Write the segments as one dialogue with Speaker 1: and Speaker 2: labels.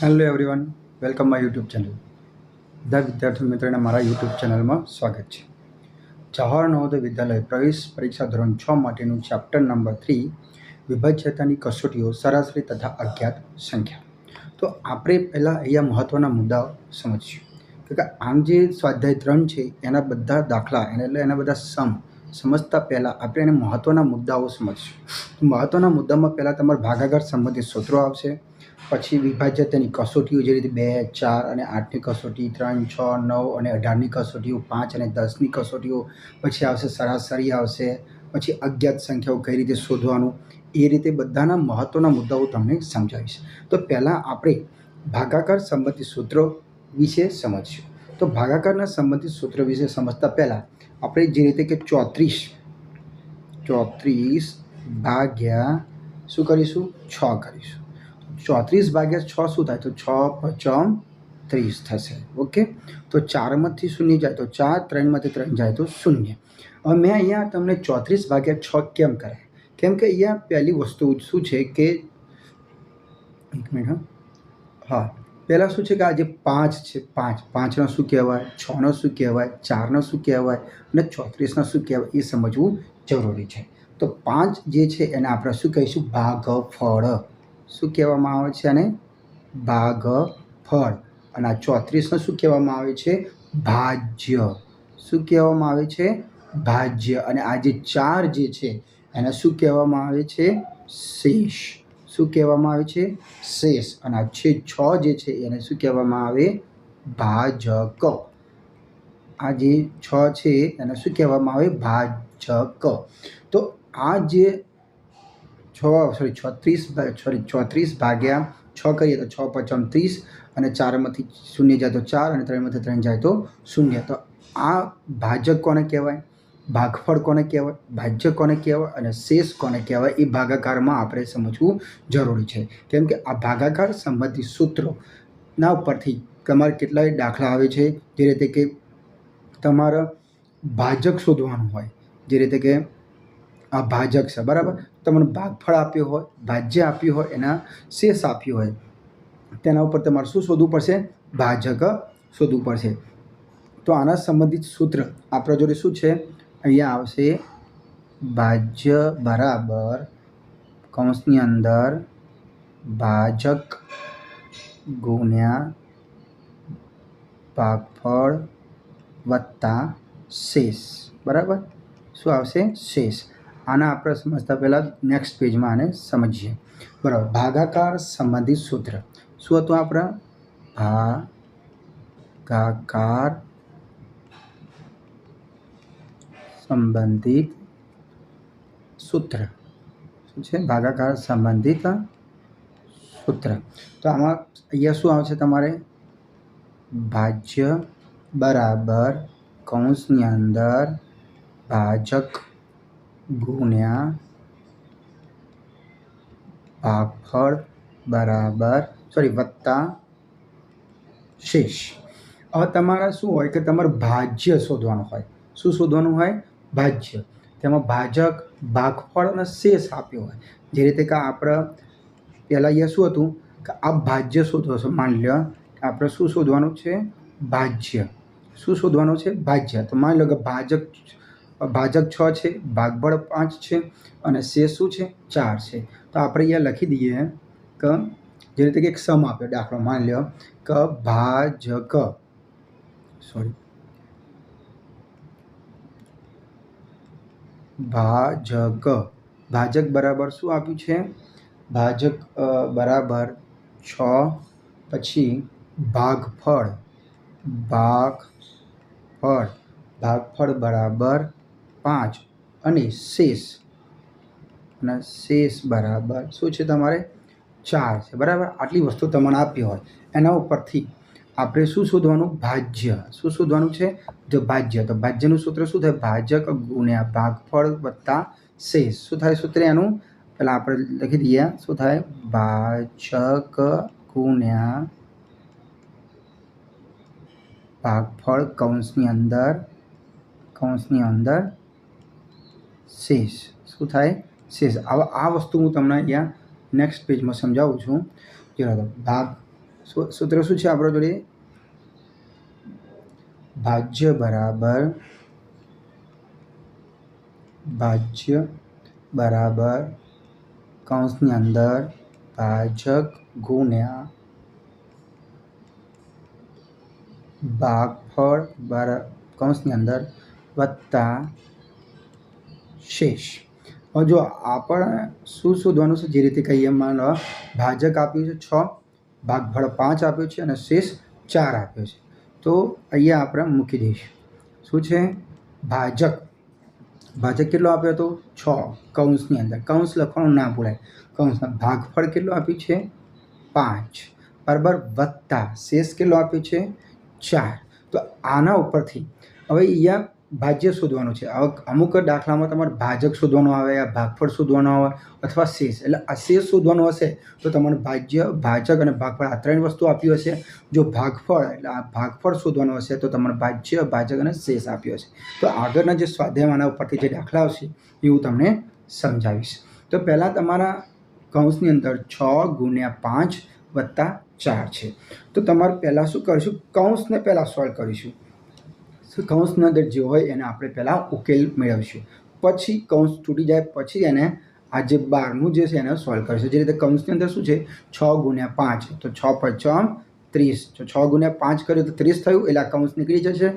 Speaker 1: Hello everyone welcome my YouTube channel બધા વિદ્યાર્થી મિત્રોને મારા યુટ્યુબ ચેનલમાં સ્વાગત છે. જવાહર નવોદય વિદ્યાલય પ્રવેશ પરીક્ષા ધોરણ છ માટેનું ચેપ્ટર નંબર થ્રી વિભાજ્યતાની કસોટીઓ સરાસરી તથા અજ્ઞાત સંખ્યા. તો આપણે પહેલાં અહીંયા મહત્ત્વના મુદ્દાઓ સમજીશું. કે આમ જે સ્વાધ્યાય ત્રણ છે, એના બધા દાખલા એટલે એના બધા સમ સમજતા પહેલાં આપણે એને મહત્ત્વના મુદ્દાઓ સમજીશું. મહત્ત્વના મુદ્દામાં પહેલાં તમારા ભાગાકાર સંબંધિત સૂત્રો આવશે પછી વિભાજ્યતાની કસોટીઓ જે રીતે બે, ચાર અને આઠની કસોટી, ત્રણ, છ, નવ અને અઢારની કસોટીઓ, પાંચ અને દસની કસોટીઓ, પછી આવશે સરાસરી આવશે, પછી અજ્ઞાત સંખ્યાઓ કઈ રીતે શોધવાનું, એ રીતે બધાના મહત્ત્વના મુદ્દાઓ તમને સમજાવીશ. તો પહેલાં આપણે ભાગાકાર સંબંધિત સૂત્રો વિશે સમજીશું. તો ભાગાકારના સંબંધિત સૂત્ર વિશે સમજતા પહેલાં આપણે જે રીતે કે ચોત્રીસ ચોત્રીસ ભાગ્યા શું કરીશું? છ કરીશું. ચોત્રીસ ભાગ્યા છ શું થાય તો છ પચમ ત્રીસ થશે ઓકે તો ચારમાંથી શૂન્ય જાય તો ચાર ત્રણમાંથી ત્રણ જાય તો શૂન્ય હવે મેં અહીંયા તમને ચોત્રીસ ભાગ્યા છ કેમ કરાય કેમ કે અહીંયા પહેલી વસ્તુ શું છે કે એક મિનિટ હા હા પહેલાં શું છે કે આ જે પાંચ છે પાંચ પાંચનો શું કહેવાય છનો શું કહેવાય ચારનો શું કહેવાય અને ચોત્રીસનો શું કહેવાય એ સમજવું જરૂરી છે તો પાંચ જે છે એને આપણે શું કહીશું ભાગફળ શું કહેવામાં આવે છે અને ભાગફળ. અને આ ચોત્રીસને શું કહેવામાં આવે છે? ભાજ્ય. શું કહેવામાં આવે છે? ભાજ્ય. અને આ જે ચાર જે છે, એને શું કહેવામાં આવે છે? શેષ. શું કહેવામાં આવે છે? શેષ. અને આ છે છ જે છે, એને શું કહેવામાં આવે? ભાજક. આ જે છ છે, એને શું કહેવામાં આવે? ભાજક. તો આ જે છ સોરી છત્રીસ સોરી ચોત્રીસ ભાગ્યા છ કરીએ તો છ પચમ ત્રીસ અને ચારમાંથી શૂન્ય જાય તો ચાર અને ત્રણમાંથી ત્રણ જાય તો શૂન્ય. તો આ ભાજક કોને કહેવાય? ભાગફળ કોને કહેવાય? ભાજ્ય કોને કહેવાય? અને શેષ કોને કહેવાય? એ ભાગાકારમાં આપણે સમજવું જરૂરી છે. કેમ કે આ ભાગાકાર સંબંધિત સૂત્રોના ઉપરથી તમારે કેટલાય દાખલા આવે છે જે રીતે કે તમારા ભાજક શોધવાનું હોય. જે રીતે કે આ ભાજક છે, બરાબર? તમને ભાગફળ આપ્યો હોય, ભાજ્ય આપ્યું હોય, એના શેષ આપ્યું હોય, તેના ઉપર તમારે શું શોધવું પડશે? ભાજક શોધવું પડશે. તો આના સંબંધિત સૂત્ર આપણા જોડે શું છે? અહીંયા આવશે ભાજ્ય બરાબર કૌંસની અંદર ભાજક ગુણ્યા ભાગફળ વત્તા શેષ. બરાબર? શું આવશે? શેષ. આના આપણે સમજતા પહેલાં નેક્સ્ટ પેજમાં આને સમજીએ. બરાબર. ભાગાકાર સંબંધિત સૂત્ર. શું હતું આપણે? ભાગાકાર સંબંધિત સૂત્ર. શું છે? ભાગાકાર સંબંધિત સૂત્ર. તો આમાં અહીંયા શું આવશે તમારે? ભાજ્ય બરાબર કૌંસની અંદર ભાજક ગુણ્યા ભાગફળ બરાબર સોરી વત્તા શેષ. હવે તમારા શું હોય કે તમારે ભાજ્ય શોધવાનું હોય. શું શોધવાનું હોય? ભાજ્ય. તેમાં ભાજક, ભાગફળ અને શેષ આપ્યો હોય. જે રીતે કે આપણે પહેલાં અહીંયા શું હતું? કે આ ભાજ્ય શોધવો છે. માની કે આપણે શું શોધવાનું છે? ભાજ્ય. શું શોધવાનું છે? ભાજ્ય. તો માની લો કે ભાજક ભાજક છ છે ભાગફળ પાંચ છે અને શેષ શું છે, ચાર છે. તો આપણે અહીંયા લખી દઈએ કે, જે રીતે કે એક સમ આપ્યો દાખલો, માની લ્યો. કે ભાજક. સોરી ભાજક. ભાજક બરાબર શું આપ્યું છે? ભાજક બરાબર છ, પછી ભાગફળ. ભાગફળ. ભાગફળ બરાબર પાંચ અને શેષ. અને શેષ બરાબર શું છે તમારે? ચાર છે, બરાબર? આટલી વસ્તુ તમને આપી હોય. એના ઉપરથી આપણે શું શોધવાનું? ભાજ્ય. શું શોધવાનું છે? જો ભાજ્ય, તો ભાજ્યનું સૂત્ર શું થાય? ભાજક ગુણ્યા ભાગફળ વત્તા શેષ. શું થાય સૂત્ર એનું? પહેલાં આપણે લખી દઈએ. શું થાય? ભાજક ગુણ્યા ભાગફળ કૌંસની અંદર કૌંસની અંદર શેષ શું થાય? શેષ આવા, આ વસ્તુ હું તમને અહીંયા નેક્સ્ટ પેજમાં સમજાવું છું. ચલો ભાગ સૂત્ર શું છે આપણો જોડે? ભાજ્ય બરાબર ભાજ્ય બરાબર કૌંસની અંદર ભાજક ગુણ્યા ભાગફળ બરા, કૌંસની અંદર વત્તા શેષ હવે જો આપણે શું શોધવાનું છે જે રીતે કહીએ માન લો ભાજક આપ્યું છે છ ભાગફળ પાંચ આપ્યું છે અને શેષ ચાર આપ્યો છે તો અહીંયા આપણે મૂકી દઈશું શું છે ભાજક ભાજક કેટલો આપ્યો હતો છ કૌંસની અંદર કૌંસ લખવાનું ના ભૂલાય કૌંસમાં ભાગફળ કેટલો આપ્યું છે પાંચ બરાબર વત્તા શેષ કેટલો આપ્યો છે ચાર તો આના ઉપરથી હવે અહીંયા ભાજ્ય શોધવાનું છે. અમુક દાખલામાં તમારે ભાજક શોધવાનું આવે યા ભાગફળ શોધવાનું આવે અથવા શેષ. એટલે આ શેષ શોધવાનું હશે તો તમારે ભાજ્ય, ભાજક અને ભાગફળ આ ત્રણ વસ્તુ આપી હશે. જો ભાગફળ, એટલે આ ભાગફળ શોધવાનું હશે તો તમારે ભાજ્ય, ભાજક અને શેષ આપ્યો હશે. તો આગળના જે સ્વાધ્યાય ઉપરથી જે દાખલા આવશે એ હું તમને સમજાવીશ. તો પહેલાં તમારા કૌંસની અંદર છ ગુણ્યા પાંચ વત્તા ચાર છે. તો તમારે પહેલાં શું કરીશું? કૌંસને પહેલાં સોલ્વ કરીશું. કૌંસની અંદર જે હોય એને આપણે પહેલાં ઉકેલ મેળવીશું. પછી કૌંસ તૂટી જાય, પછી એને આ જે બારનું જે છે એને સોલ્વ કરીશું. જે રીતે કૌંસની અંદર શું છે? છ ગુણ્યા પાંચ, તો છ પચમ ત્રીસ. તો છ ગુણ્યા પાંચ કર્યું તો ત્રીસ થયું, એટલે આ કૌંસ નીકળી જશે.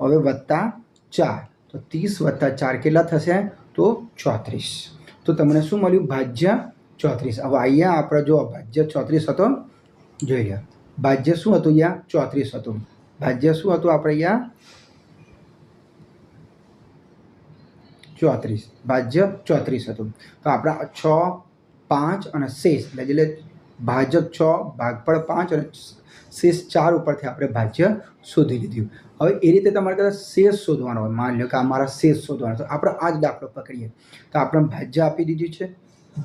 Speaker 1: હવે વત્તા ચાર. તો ત્રીસ વત્તા ચાર કેટલા થશે? તો ચોત્રીસ. તો તમને શું મળ્યું? ભાજ્ય ચોત્રીસ. હવે અહીંયા આપણે જો ભાજ્ય ચોત્રીસ હતો, જોઈ રહ્યા ભાજ્ય શું હતું અહીંયા? ચોત્રીસ હતું. ભાજ્ય શું હતું આપણે અહીંયા? ચોત્રીસ. ભાજ્ય ચોત્રીસ હતું. તો આપણા છ, પાંચ અને શેષ. એટલે ભાજક છ, ભાગફળ પાંચ અને શેષ ચાર ઉપરથી આપણે ભાજ્ય શોધી લીધું. હવે એ રીતે તમારે કદાચ શેષ શોધવાનો હોય. માની લો કે આ મારા શેષ શોધવાનો. તો આપણે આ જ દાખલો પકડીએ. તો આપણે ભાજ્ય આપી દીધું છે,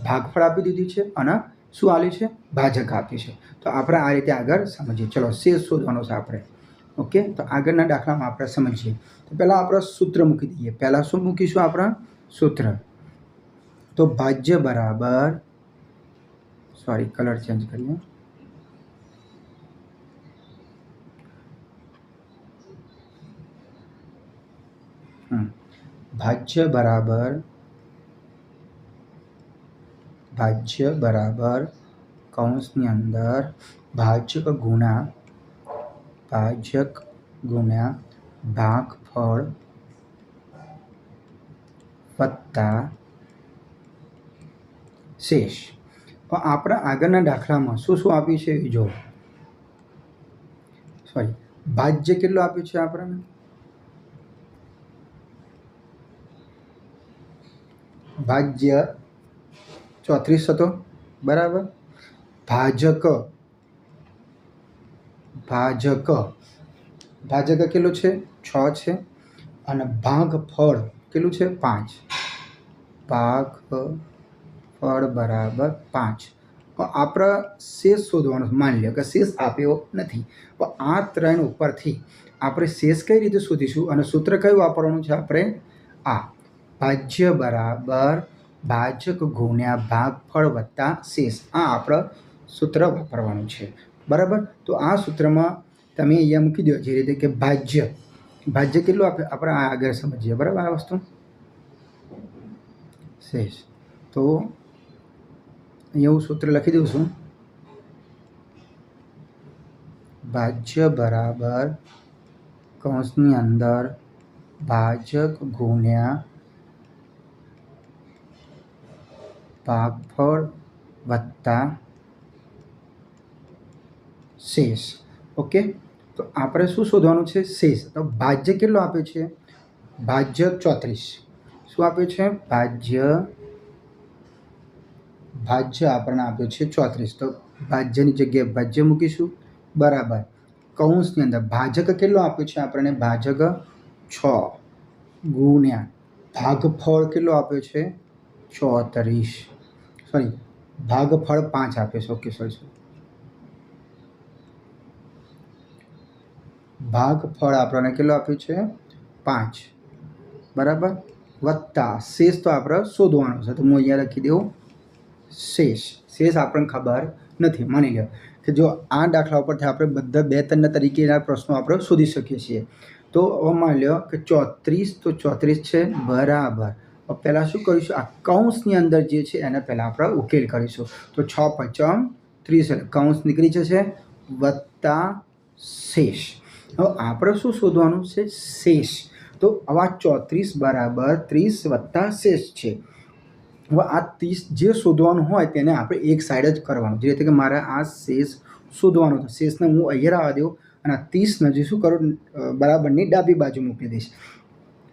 Speaker 1: ભાગફળ આપી દીધું છે અને શું આપ્યું છે? ભાજક આપ્યું છે. તો આપણે આ રીતે આગળ સમજીએ. ચલો, શેષ શોધવાનો છે આપણે. ઓકે? તો આગળના દાખલામાં આપણે સમજીએ તો પહેલાં આપણે સૂત્ર મૂકી દઈએ. પહેલાં શું મૂકીશું આપણે? સૂત્ર. તો ભાજ્ય બરાબર સોરી કલર ચેન્જ કરીએ. ભાજ્ય બરાબર ભાજ્ય બરાબર કૌંસની અંદર ભાજક ગુણા ભાજક ગુણ્યા ભાગફળ વત્તા શેષ. પણ આપણા આગળના દાખલામાં શું શું આપ્યું છે? એ જો સોરી ભાજ્ય કેટલું આપ્યું છે આપણને? ભાજ્ય ચોત્રીસ હતો, બરાબર? ભાજક ભાજક. ભાજક કેટલું છે? છ છે. અને ભાગ ફળ કેટલું છે? પાંચ. ભાગ ફળ બરાબર પાંચ. આપણા શેષ શોધવાનો. માની લો કે શેષ આપ્યો નથી. પણ આ ત્રણ ઉપરથી આપણે શેષ કઈ રીતે શોધીશું અને સૂત્ર કયું વાપરવાનું છે આપણે? આ ભાજ્ય બરાબર ભાજક ગુણ્યા ભાગફળ વત્તા શેષ. આ આપણે સૂત્ર વાપરવાનું છે. બરાબર? તો આ સૂત્રમાં તમે અહીંયા મૂકી દો જે રીતે કે ભાજ્ય. ભાજ્ય કેટલું આપે? આપણે આ આગળ સમજીએ. બરાબર આ વસ્તુ? શેષ. તો અહીંયા હું સૂત્ર લખી દઉં છું. ભાજ્ય બરાબર કૌંસની અંદર ભાજક ગુણ્યા ભાગફળ વત્તા શેષ. ઓકે? તો આપણે શું શોધવાનું છે? શેષ. તો ભાજ્ય કેટલો આપ્યો છે? ભાજ્ય ચોત્રીસ. શું આપ્યું છે? ભાજ્ય ભાજ્ય આપણને આપ્યો છે ચોત્રીસ. તો ભાજ્યની જગ્યાએ ભાજ્ય મૂકીશું. બરાબર. કૌંસની અંદર ભાજક કેટલો આપ્યો છે આપણને? ભાજક છ. ગુણ્યા ભાગફળ કેટલો આપ્યો છે? ચોત્રીસ. સોરી, ભાગફળ પાંચ આપ્યો છે. Okay, sorry sorry. ભાગફળ આપણને કેટલો આપ્યું છે? પાંચ. બરાબર? વત્તા. શેષ તો આપણે શોધવાનો છે. તો હું અહીંયા લખી દઉં. શેષ. શેષ આપણને ખબર નથી. માની લો કે જો આ દાખલા ઉપરથી આપણે બધા બે ત્રણના તરીકેના પ્રશ્નો આપણે શોધી શકીએ છીએ. તો હવે માની લો કે ચોત્રીસ તો ચોત્રીસ છે બરાબર. પહેલાં શું કરીશું? આ કૌંસની અંદર જે છે એને પહેલાં આપણે ઉકેલ કરીશું. તો છ પચમ ત્રીસ એટલે કૌંસ નીકળી જશે. વત્તા શેષ. હવે આપણે શું શોધવાનું છે? શેષ. તો આવા ચોત્રીસ બરાબર ત્રીસ વત્તા શેષ છે. હવે આ ત્રીસ જે શોધવાનું હોય તેને આપણે એક સાઈડ જ કરવાનું. જે રીતે કે મારે આ શેષ શોધવાનો છે. શેષને હું અહીંયા આવવા દઉં અને આ ત્રીસને જે શું કરું? બરાબરની ડાબી બાજુ મૂકી દઈશ.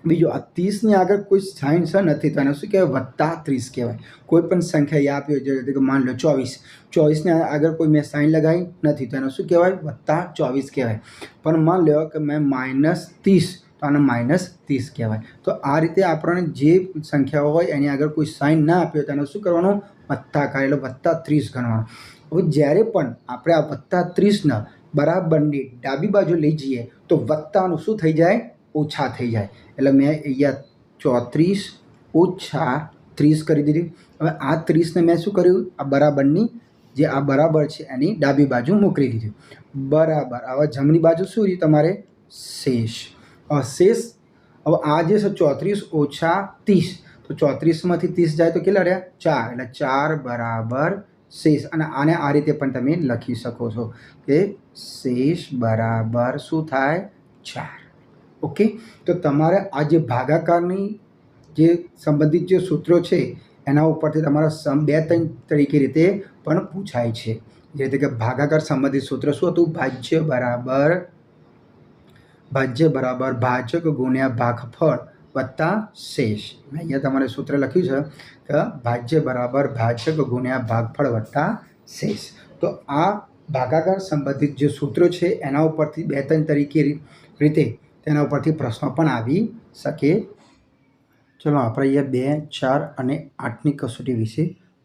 Speaker 1: બીજું આ ત્રીસની આગળ કોઈ સાઇન છે નથી, તો એને શું કહેવાય? વત્તા ત્રીસ કહેવાય. કોઈ પણ સંખ્યા યા આપી હોય કે માન લો ચોવીસ. ચોવીસને આગળ કોઈ મેં સાઇન લગાવી નથી, તો એને શું કહેવાય? વત્તા ચોવીસ કહેવાય. પણ માન લો કે મેં માઇનસ ત્રીસ, તો આને માઇનસ ત્રીસ કહેવાય. તો આ રીતે આપણને જે સંખ્યાઓ હોય એની આગળ કોઈ સાઇન ના આપ્યો તો એને શું કરવાનું? વત્તા કરે એટલે વત્તા ત્રીસ ગણવાનું. હવે જ્યારે પણ આપણે આ વત્તા ત્રીસના બરાબરની ડાબી બાજુ લઈ જઈએ, તો વત્તાનું શું થઈ જાય? ઓછા થઈ જાય. એટલે મેં અહીંયા ચોત્રીસ ઓછા ત્રીસ કરી દીધી. હવે આ ત્રીસને મેં શું કર્યું? આ બરાબરની જે આ બરાબર છે એની ડાબી બાજુ મોકલી દીધી. બરાબર. હવે જમણી બાજુ શું રહ્યું તમારે? શેષ. હવે શેષ, હવે આ જે છે ચોત્રીસ ઓછા ત્રીસ. તો ચોત્રીસમાંથી ત્રીસ જાય તો કેટલા રહ્યા? ચાર. એટલે ચાર બરાબર શેષ. અને આને આ રીતે પણ તમે લખી શકો છો કે શેષ બરાબર શું થાય? ચાર. ઓકે? તો તમારે આ જે ભાગાકારની જે સંબંધિત જે સૂત્રો છે, એના ઉપરથી તમારા સમ બે ત્રણ તરીકે રીતે પણ પૂછાય છે. જે રીતે કે ભાગાકાર સંબંધિત સૂત્ર શું હતું? ભાજ્ય બરાબર ભાજ્ય બરાબર ભાજક ગુણ્યા ભાગફળ વત્તા શેષ. અહીંયા તમારે સૂત્ર લખ્યું છે કે ભાજ્ય બરાબર ભાજક ગુણ્યા ભાગફળ વત્તા શેષ. તો આ ભાગાકાર સંબંધિત જે સૂત્રો છે, એના ઉપરથી બે ત્રણ તરીકે રીતે તેના ઉપરથી પ્રશ્નો પણ આવી શકે. ચલો આપણે અહીંયા બે, ચાર અને આઠની કસોટી વિશે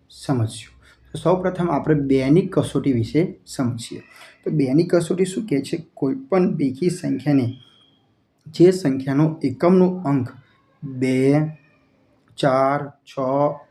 Speaker 1: સમજ્યું તો સૌપ્રથમ આપણે બેની કસોટી વિશે સમજીએ. તો બેની કસોટી શું કહે છે? કોઈપણ બેકી સંખ્યાને, જે સંખ્યાનો એકમનો અંક બે, ચાર, છ,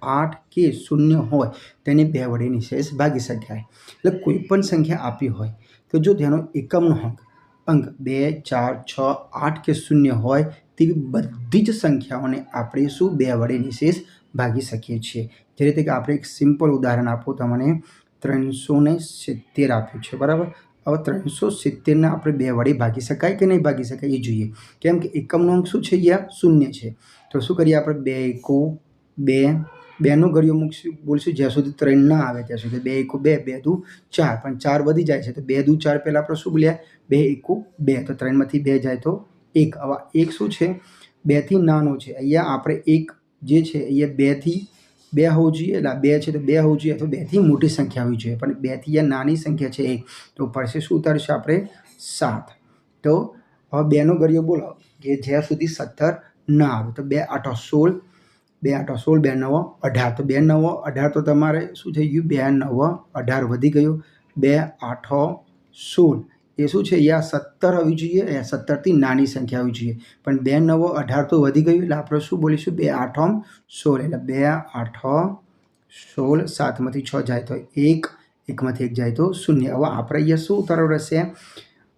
Speaker 1: આઠ કે શૂન્ય હોય, તેને બે વડે નિશેષ ભાગી શકાય. એટલે કોઈ પણ સંખ્યા આપી હોય, તો જો તેનો એકમનો અંક અંક બે, ચાર, છ, આઠ કે શૂન્ય હોય તેવી બધી જ સંખ્યાઓને આપણે શું બે વડે નિશેષ ભાગી શકીએ છીએ. જે રીતે કે આપણે એક સિમ્પલ ઉદાહરણ આપું તમને ત્રણસો ને સિત્તેર આપ્યું છે, બરાબર? હવે ત્રણસો સિત્તેરને આપણે બે વડે ભાગી શકાય કે નહીં ભાગી શકાય એ જોઈએ. કેમ કે એકમનો અંક શું છે અહીંયા? શૂન્ય છે. તો શું કરીએ આપણે? બે, એકો, બે બેનો ઘડીઓ મૂકશું, બોલશું, જ્યાં સુધી ત્રણ ના આવે, ત્યાં સુધી. બે એકો બે બે દુ ચાર. પણ ચાર વધી જાય છે, તો બે દુ ચાર પહેલાં આપણે શું બોલ્યા? બે એકો બે. તો ત્રણમાંથી બે જાય તો એક. હવે એક શું છે? બેથી નાનો છે. અહીંયા આપણે એક જે છે, અહીંયા બેથી બે હોવું જોઈએ. એટલે બે છે તો બે હોવું જોઈએ, અથવા બેથી મોટી સંખ્યા હોવી જોઈએ. પણ બેથી આ નાની સંખ્યા છે એક. તો પડશે શું ઉતારશે આપણે? સાત. તો હવે બેનો ગળિયો બોલો કે જ્યાં સુધી સત્તર ના આવે. તો બે આઠો સોળ બે આઠો સોળ, બે નવો, અઢાર. તો બે નવો, અઢાર તો તમારે શું થઈ ગયું? બે નવો, અઢાર વધી ગયું. બે આઠો સોળ. એ શું છે? યા સત્તર હોવી જોઈએ. એ સત્તરથી નાની સંખ્યા હોવી જોઈએ. પણ બે નવો, અઢાર તો વધી ગયું. એટલે આપણે શું બોલીશું? બે આઠમ સોળ. એટલે બે આઠો સોળ સાતમાંથી છ જાય તો એક, એકમાંથી એક જાય તો શૂન્ય. હવે આપણે અહીંયા શું ઉતારો રહેશે?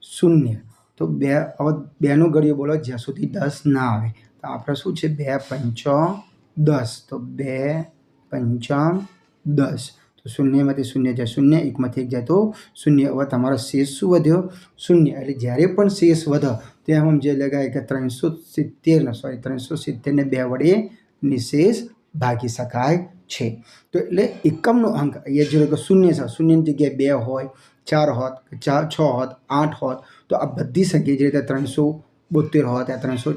Speaker 1: શૂન્ય. તો બે, હવે બેનો ગળિયો બોલો જ્યાં સુધી દસ ના આવે. તો આપણે શું છે? બે પંચો દસ. તો બે પંચામ દસ. તો શૂન્યમાંથી શૂન્ય જાય શૂન્ય, એકમાંથી એક જાય તો શૂન્ય. હવે તમારો શેષ શું વધ્યો? શૂન્ય. એટલે જ્યારે પણ શેષ વધે, ત્યાં આમ જે લગાય કે ત્રણસો સિત્તેરને સોરી ત્રણસો સિત્તેરને બે વડે નિશેષ ભાગી શકાય છે. તો એટલે એકમનો અંક અહીંયા જો કે શૂન્ય છે. શૂન્યની જગ્યાએ બે હોય, ચાર હોત, ચાર, છ હોત, આઠ હોત, તો આ બધી સંખ્યા જે રીતે ત્રણસો બોતેર હોત, આ ત્રણસો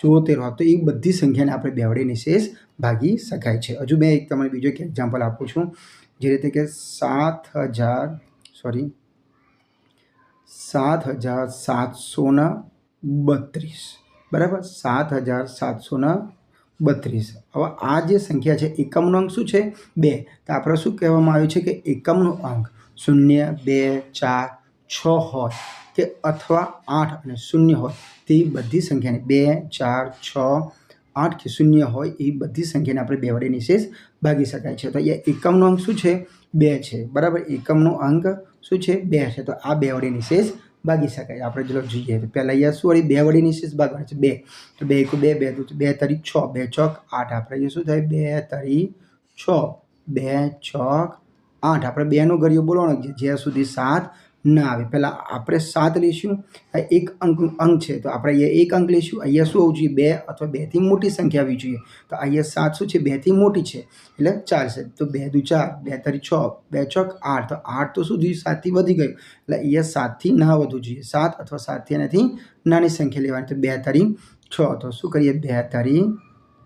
Speaker 1: ચોતેર હોત તો એ બધી સંખ્યાને આપણે બે શેષ ભાગી શકાય છે. હજુ મેં એક તમને બીજો એક એક્ઝામ્પલ આપું છું. જે રીતે કે સાત હજાર સોરી સાત હજાર સાતસોના બત્રીસ. બરાબર? સાત હજાર સાતસોના બત્રીસ. હવે આ જે સંખ્યા છે, એકમનો અંક શું છે? બે. તો આપણે શું કહેવામાં આવ્યું છે કે એકમનો અંક શૂન્ય, બે, ચાર છ હોય કે અથવા આઠ અને શૂન્ય હોય તેવી બધી સંખ્યાને બે, ચાર, છ, આઠ કે શૂન્ય હોય, એ બધી સંખ્યાને આપણે બે વડે નિશેષ ભાગી શકાય છે. તો અહીંયા એકમનો અંક શું છે? બે છે. બરાબર? એકમનો અંક શું છે? બે છે. તો આ બે વડે નિશેષ ભાગી શકાય. આપણે જો જોઈએ. તો પહેલાં અહીંયા શું વળી બે વડે નિશેષ ભાગવાનું છે? બે. તો બે એક બે બે બે તરી છ. બે ચોક આઠ. આપણે અહીંયા શું થાય? બે તરી છ. બે ચોક આઠ. આપણે બેનો ગરિયો બોલવાનો છે. જ્યાં સુધી સાત ના આવે. પહેલાં આપણે સાત લઈશું. એક અંક અંક છે. તો આપણે અહીંયા એક અંક લઈશું. અહીંયા શું આવવું જોઈએ? બે અથવા બેથી મોટી સંખ્યા આવવી જોઈએ. તો અહીંયા સાત શું છે? બેથી મોટી છે. એટલે ચાલશે તો બે દુ ચાર, બે તરી છ, બે ચોક આઠ. તો આઠ તો શું થયું? સાતથી વધી ગયું. એટલે અહીંયા સાતથી ના વધવું જોઈએ. સાત અથવા સાતથી એનાથી નાની સંખ્યા લેવાની. તો બે તરી છ. તો શું કરીએ? બે તરી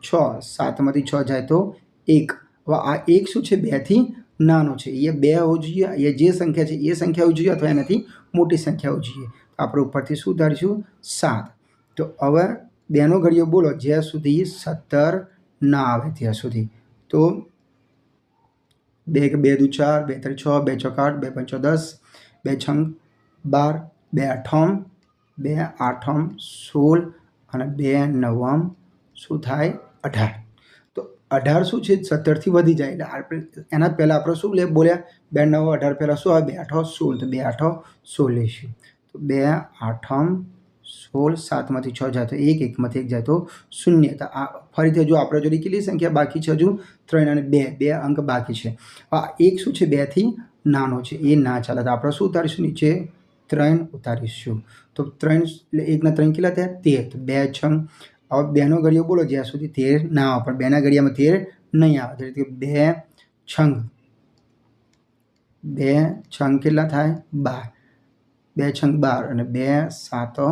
Speaker 1: છ. સાતમાંથી છ જાય તો એક. હવે આ એક શું છે? બેથી નાનો છે. એ બે હોવું જોઈએ એ જે સંખ્યા છે એ સંખ્યા હોવી જોઈએ અથવા એનાથી મોટી સંખ્યા હોવી જોઈએ. આપણે ઉપરથી શું ધારીશું? સાત. તો હવે બેનો ઘડીઓ બોલો, જ્યાં સુધી સત્તર ના આવે ત્યાં સુધી. તો બે કે બે દુ ચાર, બે ત્રણ છ, બે ચોક આઠ, બે પંચો દસ, બે છંગ બાર, બે અઠમ, બે આઠમ સોળ અને બે નવમ. શું થાય? અઢાર. તો અઢાર શું છે, સત્તરથી વધી જાય. એટલે આપણે એના પહેલાં આપણે શું લે બોલ્યા? બે નવ અઢાર પહેલાં શું આવે? બે આઠો સોળ. તો બે આઠો સોળ લઈશું તો બે આઠમ સોળ સાતમાંથી છ જાય તો એક, એકમાંથી એક જાય તો શૂન્ય. તો આ ફરીથી હજુ આપણે જોડે કેટલી સંખ્યા બાકી છે હજુ? ત્રણ અને બે. બે અંક બાકી છે. આ એક શું છે? બેથી નાનો છે. એ ના ચાલે. તો આપણે શું ઉતારીશું? નીચે ત્રણ ઉતારીશું. તો ત્રણ એટલે એકના ત્રણ કેટલા થયા? તેર. તો બે છ હવે બેનો ઘડિયો બોલો જ્યાં સુધી તેર ના આવે પણ બેના ઘડિયામાં તેર નહીં આવે તો રીતે બે છંગ બે છંગ કેટલા થાય બાર બે છંગ બાર અને બે સાતો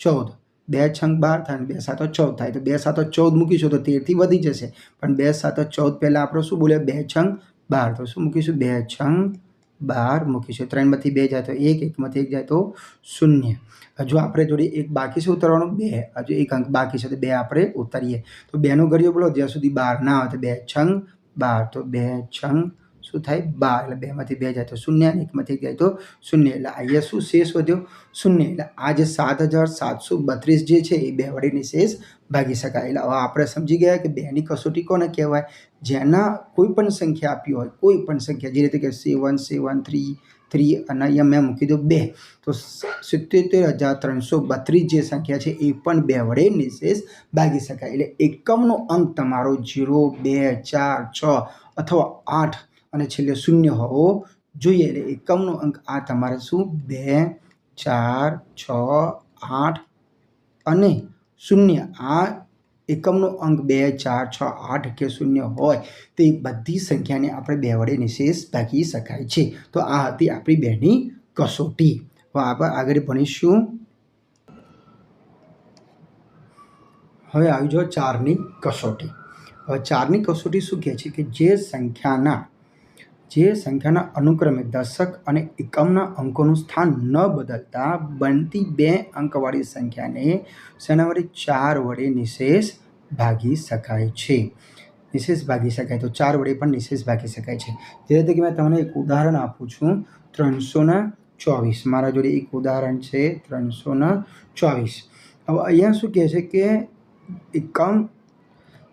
Speaker 1: ચૌદ બે છંગ બાર થાય અને બે સાતો ચૌદ થાય તો બે સાતો ચૌદ મૂકીશું તો તેરથી વધી જશે પણ બે સાતો ચૌદ પહેલાં આપણે શું બોલ્યા બે છંગ બાર તો શું મૂકીશું બે છંગ બાર મૂકીશું. ત્રણમાંથી બે જાય તો એક, એકમાંથી એક જાય તો શૂન્ય. હજુ આપણે જોડે એક બાકી છે ઉતારવાનું, બે. હજુ એક અંક બાકી છે તો બે આપણે ઉતારીએ. તો બેનો ઘડિયો બોલો, જ્યાં સુધી બાર ના આવે તો બે છંગ બાર. તો બે છંગ શું થાય બાર એટલે બેમાંથી બે જાય તો શૂન્ય અને એકમાંથી એક જાય તો શૂન્ય. એટલે અહીંયા શું શેષ વધ્યો? શૂન્ય. એટલે આ જે સાત હજાર સાતસો બત્રીસ જે છે એ બે વડેની શેષ ભાગી શકાય. એટલે હવે આપણે સમજી ગયા કે બેની કસોટી કોને કહેવાય? જેના કોઈ પણ સંખ્યા આપી હોય, કોઈ પણ સંખ્યા, જે રીતે કે સેવન સેવન, થ્રી થ્રી અને અહીંયા મેં મૂકી દો બે. તો સિત્તોતેર હજાર ત્રણસો બત્રીસ જે સંખ્યા છે એ પણ બે વડે નિશેષ ભાગી શકાય. એટલે એકમનો અંક તમારો જીરો બે, ચાર, છ અથવા આઠ અને છેલ્લે શૂન્ય હોવો જોઈએ. એટલે એકમનો અંક આ તમારે શું? બે, ચાર, છ, આઠ અને શૂન્ય. આ એકમનો અંક બે, ચાર, છ, આઠ કે શૂન્ય હોય તો બધી સંખ્યાને આપણે બે વડે નિશેષ ભાગી શકાય છે. તો આ હતી આપણી બેની કસોટી. હવે આપણે આગળ ભણીશું. હવે આવી જાઓ ચારની કસોટી. હવે ચારની કસોટી શું કહે છે? કે જે સંખ્યાના જે સંખ્યાના અનુક્રમે દશક અને એકમના અંકોનું સ્થાન ન બદલતા બનતી બે અંકવાળી સંખ્યાને શેના ચાર વડે નિશેષ ભાગી શકાય છે. નિશેષ ભાગી શકાય તો ચાર વડે પણ નિશેષ ભાગી શકાય છે. જે રીતે કે મેં તમને એક ઉદાહરણ આપું છું. ત્રણસોના ચોવીસ. મારા જોડે એક ઉદાહરણ છે. ત્રણસોના ચોવીસ. હવે અહીંયા શું કહે છે કે એકમ,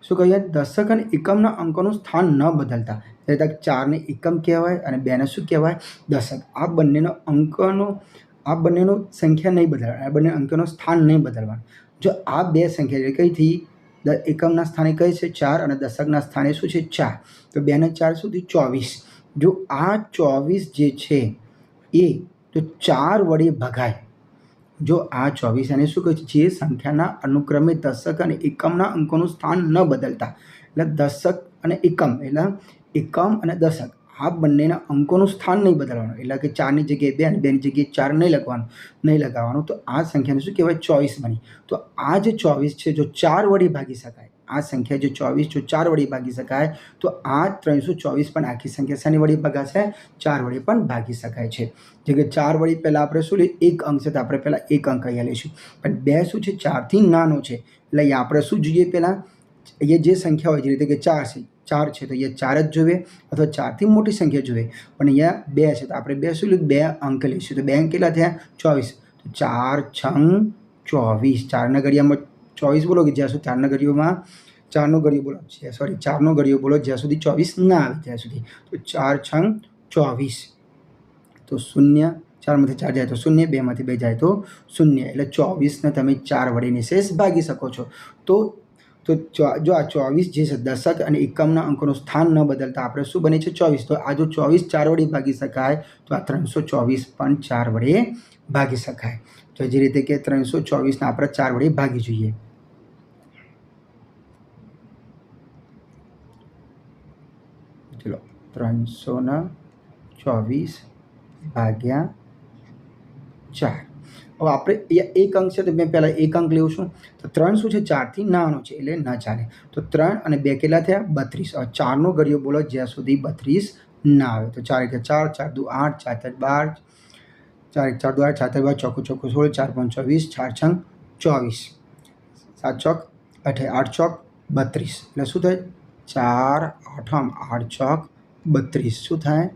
Speaker 1: શું કહીએ દશક અને એકમના અંકોનું સ્થાન ન બદલતા. એટલે ચારને એકમ કહેવાય અને બેને શું કહેવાય? દશક. આ બંનેનો અંકોનો, આ બંનેનો સંખ્યા નહીં બદલવા આ બંને અંકોનું સ્થાન નહીં બદલવાનું. જો આ બે સંખ્યા એટલે કઈથી? એકમના સ્થાને કઈ છે? ચાર અને દશકના સ્થાને શું છે? ચાર. તો બેને ચાર સુધી ચોવીસ. જો આ ચોવીસ જે છે એ, તો ચાર વડે ભગાય. જો આ ચોવીસ અને શું કહે છે? જે સંખ્યાના અનુક્રમે દશક અને એકમના અંકોનું સ્થાન ન બદલતા. એટલે દશક અને એકમ, એટલે એકમ અને દશક. આ બંનેના અંકોનું સ્થાન નહીં બદલવાનું. એટલે કે ચારની જગ્યાએ બે અને બેની જગ્યાએ ચાર નહીં લખવાનું, નહીં લગાવવાનું. તો આ સંખ્યાને શું કહેવાય? ચોવીસ બની. તો આ જે ચોવીસ છે, જો ચાર વડી ભાગી શકાય, આ સંખ્યા જે ચોવીસ, જો ચાર વડી ભાગી શકાય, તો આ ત્રણસો ચોવીસ પણ આખી સંખ્યા શાની વડી ભાગાશે? ચાર વડે પણ ભાગી શકાય છે. જે કે ચાર વડી પહેલાં આપણે શું લઈએ? એક અંક છે, તો આપણે પહેલાં એક અંક અહીંયા લઈશું. પણ બે શું છે? ચારથી નાનો છે. એટલે આપણે શું જોઈએ પહેલાં? એ જે સંખ્યા હોય જે રીતે કે ચાર છે ચાર છે, તો અહીંયા ચાર જ જોઈએ અથવા ચારથી મોટી સંખ્યા જોઈએ. પણ અહીંયા બે છે, તો આપણે બે શું લીધું બે અંક લઈશું. તો બે અંક કેટલા થયા? ચોવીસ. તો ચાર છંગ ચોવીસ. ચારના ઘડિયામાં ચોવીસ બોલો કે જ્યાં સુધી ચારના ઘડિયામાં ચારનો ઘડિયો બોલો? છે સોરી ચારનો ઘડિયો બોલો, જ્યાં સુધી ચોવીસ ના આવે ત્યાં સુધી. તો ચાર છંગ ચોવીસ. તો શૂન્ય ચારમાંથી ચાર જાય તો શૂન્ય, બેમાંથી બે જાય તો શૂન્ય. એટલે ચોવીસને તમે ચાર વડે નિશેષ ભાગી શકો છો. તો તો જો આ ચોવીસ જે છે, દશક અને એકમના અંકોનું સ્થાન ન બદલતા આપણે શું બને છે, ચોવીસ? તો આ જો ચોવીસ ચાર વડે ભાગી શકાય, તો આ ત્રણસો ચોવીસ પણ ચાર વડે ભાગી શકાય. તો જે રીતે કે ત્રણસો ચોવીસને આપણે ચાર વડે ભાગી જોઈએ. ચલો, ત્રણસો ને ચોવીસ ભાગ્યા ચાર. હવે આપણે એક અંક છે, તો મેં પહેલાં એક અંક લેવું છું. તો ત્રણ શું છે? ચારથી નાનો છે, એટલે ના ચાલે. તો ત્રણ અને બે કેટલા થયા? બત્રીસ. હવે ચારનો ગળિયો બોલો, જ્યાં સુધી બત્રીસ ના આવે. તો ચાર એક ચાર ચાર દુ આઠ, ચાર ત્રણ બાર, ચાર એક ચાર દુ આઠ, ચાર ત્રણ બાર ચોખ્ખું ચોખ્ખું સોળ, ચાર પાંચ ચોવીસ, ચાર છંગ ચોવીસ. સાત ચોક, અઠે આઠ ચોક, બત્રીસ. એટલે શું થાય? ચાર આઠમ આઠ ચોક, બત્રીસ. શું થાય?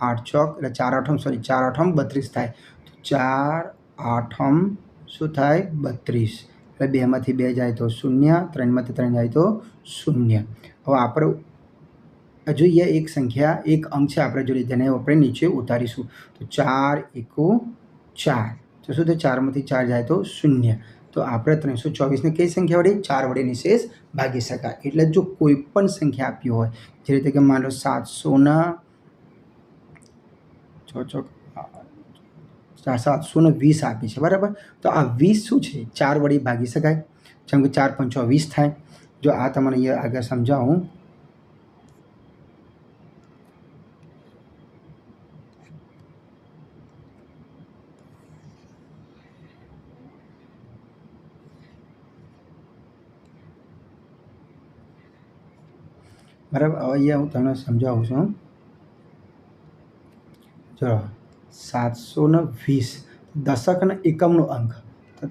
Speaker 1: આઠ ચોક, એટલે ચાર આઠમ સોરી ચાર આઠમ, બત્રીસ થાય. તો ચાર આઠમ શું થાય? બત્રીસ. એટલે બેમાંથી બે જાય તો શૂન્ય, ત્રણમાંથી ત્રણ જાય તો શૂન્ય. હવે આપણે હજુ એ એક સંખ્યા, એક અંક છે, આપણે જોડે જેને આપણે નીચે ઉતારીશું. તો ચાર એકુ ચાર. તો શું થાય? ચારમાંથી ચાર જાય તો શૂન્ય. તો આપણે ત્રણસો ચોવીસને કઈ સંખ્યા વડે? ચાર વડે નિશેષ ભાગી શકાય. એટલે જો કોઈ પણ સંખ્યા આપી હોય, જે રીતે કે માનો સાતસોના છ ચોક સાતસો ને વીસ આપી છે, બરાબર? તો આ વીસ શું છે? ચાર વડી ભાગી શકાય. જેમ કે ચાર પંચો વીસ થાય. જો આ તમને અહીંયા આગળ સમજાવું. બરાબર? હવે અહીંયા હું તમને સમજાવું છું ચલો સાતસો ને વીસ. દશક અને એકમનો અંક.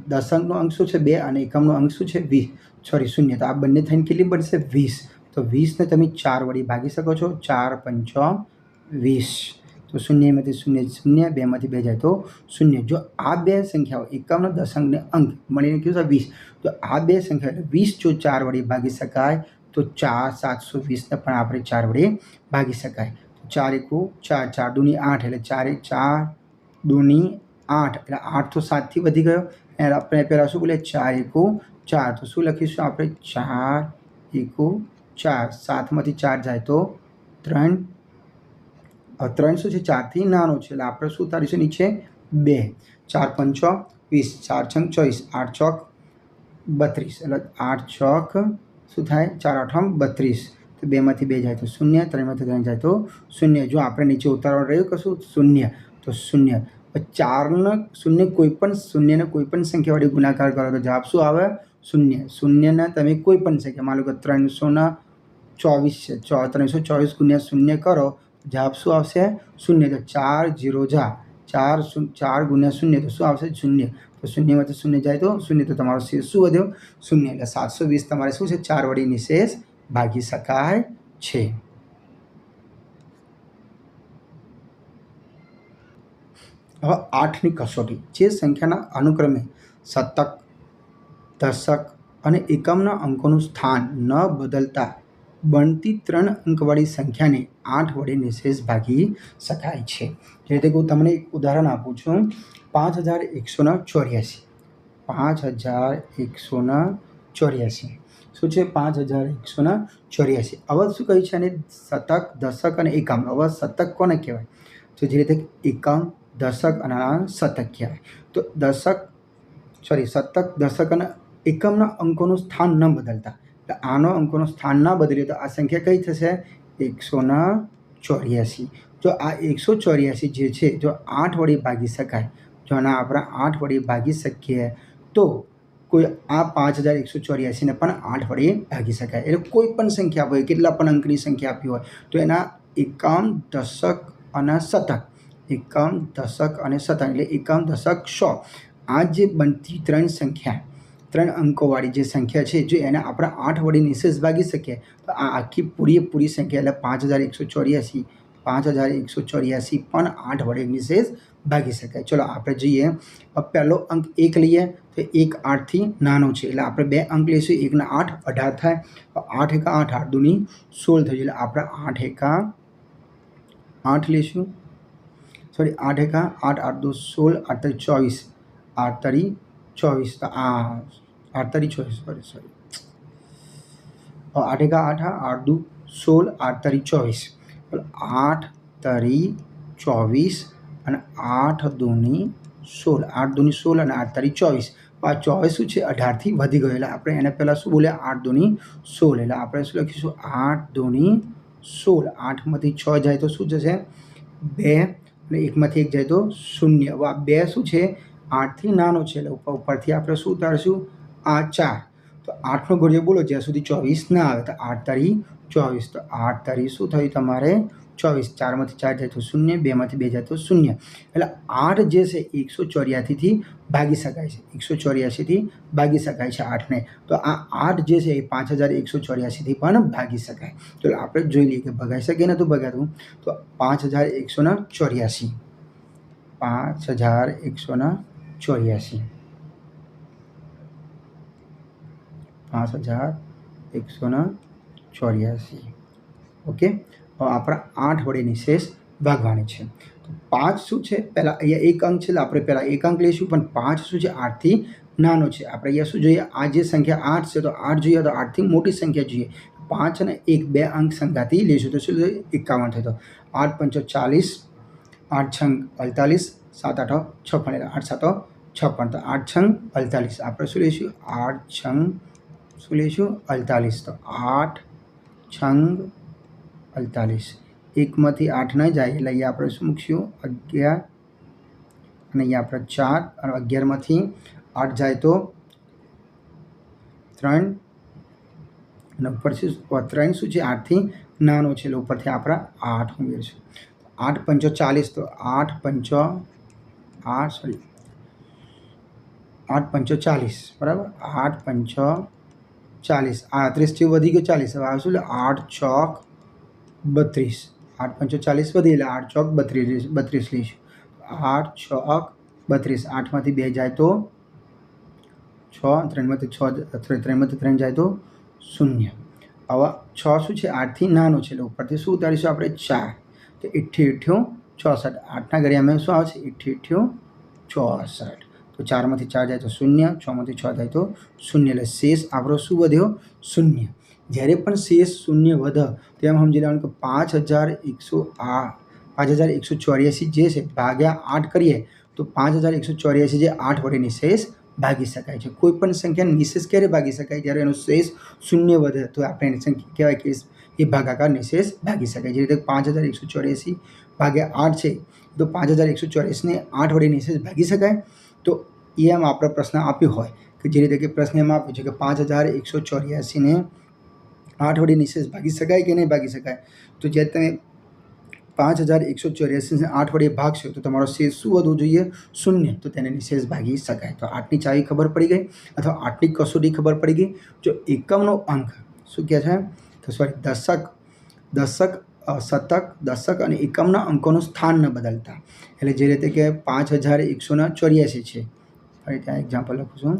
Speaker 1: દશકનો અંક શું છે? બે અને એકમનો અંક શું છે? વીસ. સોરી શૂન્ય. તો આ બંને થઈને કેટલી બનશે? વીસ. તો વીસને તમે ચાર વડી ભાગી શકો છો. ચાર પંચો વીસ. તો શૂન્યમાંથી શૂન્ય શૂન્ય, બેમાંથી બે જાય તો શૂન્ય. જો આ બે સંખ્યાઓ એકમ દશકને અંક મળીને કયું છે? વીસ. તો આ બે સંખ્યા વીસ જો ચાર વડે ભાગી શકાય, તો ચાર સાતસો વીસને પણ આપણે ચાર વડે ભાગી શકાય. ચાર એકુ ચાર ચાર દૂની આઠ એટલે ચાર એક ચાર દૂની આઠ એટલે આઠ તો સાતથી વધી ગયો એટલે આપણે પહેલાં શું બોલે ચાર એકુ ચાર તો શું લખીશું આપણે ચાર એકુ ચાર સાતમાંથી ચાર જાય તો ત્રણ હવે ત્રણ શું છે ચારથી નાનો છે એટલે આપણે શું ઉતારીશું નીચે બે ચાર પંચો વીસ ચાર છંગ ચોવીસ આઠ ચોક બત્રીસ એટલે આઠ ચોક શું થાય ચાર આઠમ બત્રીસ તો બેમાંથી બે જાય તો શૂન્ય, ત્રણમાંથી ત્રણ જાય તો શૂન્ય. જો આપણે નીચે ઉતારવાનું રહ્યું કશું, શૂન્ય. તો શૂન્ય. ચારનો શૂન્ય કોઈ પણ શૂન્યને કોઈ પણ સંખ્યાવાળી ગુણાકાર કરો તો જવાબ શું આવે? શૂન્ય. શૂન્યના તમે કોઈ પણ સંખ્યા, માનો કે ત્રણસોના ચોવીસ છે ત્રણસો ચોવીસ ગુણ્યા શૂન્ય કરો, જવાબ શું આવશે? શૂન્ય. તો ચાર જીરો જા. ચાર ચાર ગુણ્યા શૂન્ય તો શું આવશે? શૂન્ય. તો શૂન્યમાંથી શૂન્ય જાય તો શૂન્ય. તો તમારો શેષ શું વધ્યો? શૂન્ય. એટલે સાતસો વીસ તમારે શું છે? ચાર વડી નિશેષ ભાગી શકાય છે. હવે આઠની કસોટી. જે સંખ્યાના અનુક્રમે શતક, દશક અને એકમના અંકોનું સ્થાન ન બદલતા બનતી ત્રણ અંકવાળી સંખ્યાને આઠ વડે નિશેષ ભાગી શકાય છે. જે રીતે હું તમને એક ઉદાહરણ આપું છું. પાંચ હજાર એકસોના ચોર્યાસી. પાંચ હજાર એકસોના ચોર્યાસી. શું છે? પાંચ હજાર એકસોના ચોર્યાસી. હવે શું કહ્યું છે? અને શતક દશક અને એકમ હવે શતક કોને કહેવાય? તો જે રીતે એકમ દશક અને શતક કહેવાય. તો દશક સોરી શતક દશક અને એકમના અંકોનું સ્થાન ન બદલતા. એટલે આનો અંકોનું સ્થાન ના બદલ્યું તો આ સંખ્યા કઈ થશે? એકસોના ચોર્યાસી. જો આ એકસો ચોર્યાસી જે છે, જો આઠ વડે ભાગી શકાય, જો આના આપણે આઠ વડે ભાગી શકીએ, તો કોઈ આ પાંચ હજાર એકસો ચોર્યાસીને પણ આઠ વડે ભાગી શકાય. એટલે કોઈ પણ સંખ્યા હોય, કેટલા પણ અંકની સંખ્યા આપી હોય, તો એના એકામ દશક અને શતક. એકમ દશક અને શતક, એટલે એકમ દશક સો. આ જે બનતી ત્રણ સંખ્યા, ત્રણ અંકોવાળી જે સંખ્યા છે, જો એને આપણે આઠ વડે નિશેષ ભાગી શકીએ, તો આ આખી પૂરેપૂરી સંખ્યા, એટલે પાંચ હજાર એકસો ચોર્યાસી, પાંચ હજાર એકસો ચોર્યાસી પણ આઠ વડે નિશેષ ભાગી શકાય. ચલો, આપણે જોઈએ પહેલો અંક એક લઈએ. તો એક આઠથી નાનો છે. એટલે આપણે બે અંક લઈશું. એકના આઠ, અઢાર થાય. આઠ એકા આઠ આઠ દૂની સોળ થઈ એટલે આપણે આઠ એકા આઠ લઈશું. સોરી આઠ એકા આઠ આઠ દો સોળ, આઠ તરી ચોવીસ. આઠ તરી ચોવીસ. તો આ આઠ તરી ચોવીસ. સોરી સોરી આઠ એકા આઠ આઠ દુ સોળ, આઠ તરી ચોવીસ. આઠ તરી ચોવીસ અને આઠ દૂની સોળ. આઠ દૂની સોળ અને આઠ તારીખ ચોવીસ. આ ચોવીસ શું છે? અઢારથી વધી ગયો. એટલે આપણે એને પહેલાં શું બોલ્યા? આઠ દોની સોળ. એટલે આપણે શું લખીશું? આઠ દૂની સોળ. આઠમાંથી છ જાય તો શું જશે? બે. અને એકમાંથી એક જાય તો શૂન્ય. હવે આ બે શું છે? આઠથી નાનો છે. એટલે ઉપર ઉપરથી આપણે શું ઉતારશું? આ ચાર. તો આઠનો ઘડિયો બોલો. જ્યાં સુધી ચોવીસ ના આવે, તો આઠ તારી ચોવીસ. તો આઠ તારી શું થયું? તમારે ચોવીસ ચારમાંથી ચાર જાય તો શૂન્ય બેમાંથી બે જાય તો શૂન્ય એટલે આઠ જે છે એકસો ચોર્યાસીથી ભાગી શકાય છે. એકસો ચોર્યાસીથી ભાગી શકાય છે આઠને. તો આ આઠ જે છે એ પાંચ હજાર એકસો ચોર્યાસીથી પણ ભાગી શકાય. તો આપણે જોઈ લઈએ કે ભગાઈ શકે નતું ભગાતું. તો પાંચ હજાર એકસોના ચોર્યાસી. પાંચ હજાર એકસોના ચોર્યાસી. પાંચ હજાર એકસોના ચોર્યાસી. ઓકે? હવે આપણા આઠ વડે નિશેષ ભાગવાની છે. તો પાંચ શું છે? પહેલાં અહીંયા એક અંક છે આપણે પહેલાં એક અંક લઈશું, પણ પાંચ શું છે? આઠથી નાનો છે. આપણે અહીંયા શું જોઈએ? આ જે સંખ્યા આઠ છે, તો આઠ જોઈએ તો આઠથી મોટી સંખ્યા જોઈએ. પાંચ અને એક, બે અંક સંખ્યાથી લઈશું. તો શું જોઈએ એકાવન થયો. આઠ પંચો ચાલીસ, આઠ છંગ અડતાલીસ, સાત આઠો છપ્પન. એટલે આઠ સાતો છપ્પન. તો આઠ છંગ અડતાલીસ. આપણે શું લઈશું? આઠ છંગ શું લઈશું? અડતાલીસ. તો આઠ છંગ અડતાલીસ. એકમાંથી આઠ ન જાય એટલે અહીંયા આપણે શું મૂકશું? અગિયાર. અને અહીંયા આપણે ચાર અને અગિયારમાંથી આઠ જાય તો ત્રણ. અને ઉપરથી ત્રણ શું છે? આઠથી નાનો છે એટલે ઉપરથી આપણે આઠ ઉમેરશું. આઠ પંચો ચાલીસ તો આઠ પંચો આઠ સોરી આઠ પંચો ચાલીસ, બરાબર? આઠ પંચો ચાલીસ. આત્રીસથી વધી ગયો ચાલીસ. હવે આવશું એટલે આઠ ચોક બત્રીસ. આઠ પંચો ચાલીસ વધી એટલે આઠ ચોક બત્રીસ બત્રીસ લઈશ. આઠ ચોક બત્રીસ. આઠમાંથી બે જાય તો છ, ત્રણમાંથી છ ત્રણમાંથી ત્રણ જાય તો શૂન્ય. હવે છ શું છે? આઠથી નાનો છે એટલે ઉપરથી શું ઉતારીશું આપણે? ચાર. તો ઇઠ્ઠી ઇઠ્ઠ્યું ચોસઠ. આઠના ઘડિયામાં શું આવશે? ઇઠ્ઠી ઇઠ્ઠ્યું ચોસઠ. તો ચારમાંથી ચાર જાય તો શૂન્ય, છમાંથી છ જાય તો શૂન્ય. એટલે શેષ આપણો શું વધ્યો? શૂન્ય. જ્યારે પણ શેષ શૂન્ય વધે, તેમ સમજી લેવાનું કે પાંચ હજાર એકસો આ, પાંચ હજાર એકસો ચોર્યાસી જે છે, ભાગ્યા આઠ કરીએ, તો પાંચ હજાર એકસો ચોર્યાસી જે આઠ વડે નિશેષ ભાગી શકાય છે. કોઈ પણ સંખ્યા નિશેષ ક્યારે ભાગી શકાય? જ્યારે એનો શેષ શૂન્ય વધે, તો આપણે એની સંખ્યા કહેવાય કે એ ભાગાકાર નિશેષ ભાગી શકાય. જે રીતે પાંચ હજાર એકસો ચોર્યાસી ભાગ્યા આઠ છે, તો પાંચ હજાર એકસો ચોર્યાસીને આઠ વડે નિશેષ ભાગી શકાય. તો એ એમ આપણો પ્રશ્ન આપ્યો હોય કે જે રીતે કે પ્રશ્ન એમ આપ્યો છે કે પાંચ હજાર એકસો ચોર્યાસીને આઠ વડે નિશેષ ભાગી શકાય કે નહીં ભાગી શકાય? તો જ્યારે તમે પાંચ હજાર એકસો ચોર્યાસીને આઠ વડે ભાગશો, તો તમારો શેષ શું વધવું જોઈએ? શૂન્ય. તો તેને નિશેષ ભાગી શકાય. તો આઠની ચાવી ખબર પડી ગઈ અથવા આઠની કસોટી ખબર પડી ગઈ? જો એકમનો અંક શું કહે છે? તો સોરી દશક દશક શતક, દશક અને એકમના અંકોનું સ્થાન ન બદલતા. એટલે જે રીતે કે પાંચ હજાર એકસોના ચોર્યાસી છે. ફરી ત્યાં એક્ઝામ્પલ લખું છું.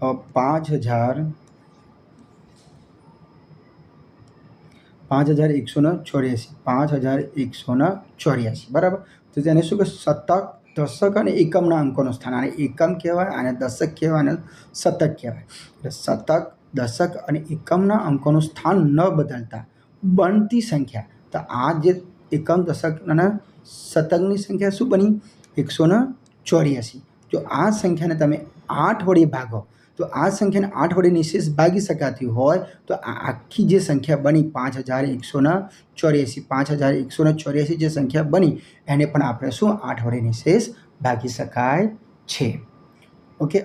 Speaker 1: પાંચ હજાર પાંચ હજાર એકસોના ચોર્યાસી પાંચ હજાર એકસોના ચોર્યાસી બરાબર તો તેને શું કે શતક દશક અને એકમના અંકોનું સ્થાન આને એકમ કહેવાય આને દશક કહેવાય અને શતક કહેવાય એટલે શતક દશક અને એકમના અંકોનું સ્થાન ન બદલતા બનતી સંખ્યા તો આ જે એકમ દશક અને શતકની સંખ્યા શું બની એકસો ચોર્યાસી જો આ સંખ્યાને તમે આઠ વડે ભાગો તો આ સંખ્યાને આઠ વડે નિશેષ ભાગી શકાતી હોય તો આ આખી જે સંખ્યા બની પાંચ હજાર એકસોના ચોર્યાસી, પાંચ હજાર એકસોના ચોર્યાસી જે સંખ્યા બની, એને પણ આપણે શું આઠ વડે નિશેષ ભાગી શકાય છે? ઓકે